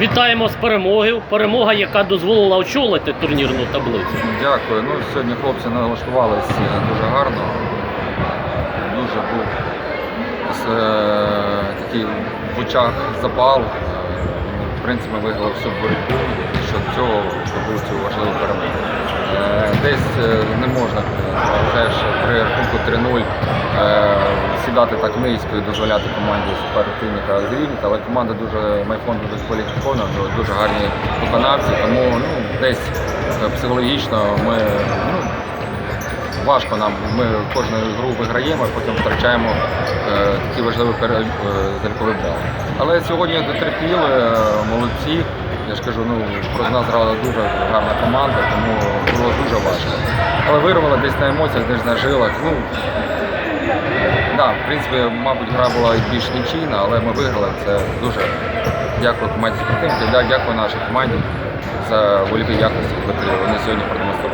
Вітаємо з перемогою. Перемога, яка дозволила очолити турнірну таблицю. Дякую. Ну, сьогодні хлопці налаштувалися дуже гарно. Дуже був е, такий в очах запал. Е, В принципі, ми виграли всю боротьбу, що цього здобув цю важливу перемогу. Е, Десь е, не можна теж при рахунку 3-0 е, сідати так низько і дозволяти команді супротивника зрівняти, але команда дуже майфон дуже кваліфікована, дуже гарні виконавці, тому ну, десь е, психологічно ми ну, важко нам. Ми кожну гру виграємо, а потім втрачаємо е, такі важливі пере- е, бали. Але сьогодні дотерпіли, е, молодці. Я ж кажу, ну проти нас грала дуже гарна команда, тому було дуже важко. Але вирвали десь на емоціях, десь на жилах. Ну, да, в принципі, мабуть, гра була більш нічийна, але ми виграли. Це дуже дякую команді спортивки, дякую нашій команді за великі якості, які вони сьогодні продемонстрували.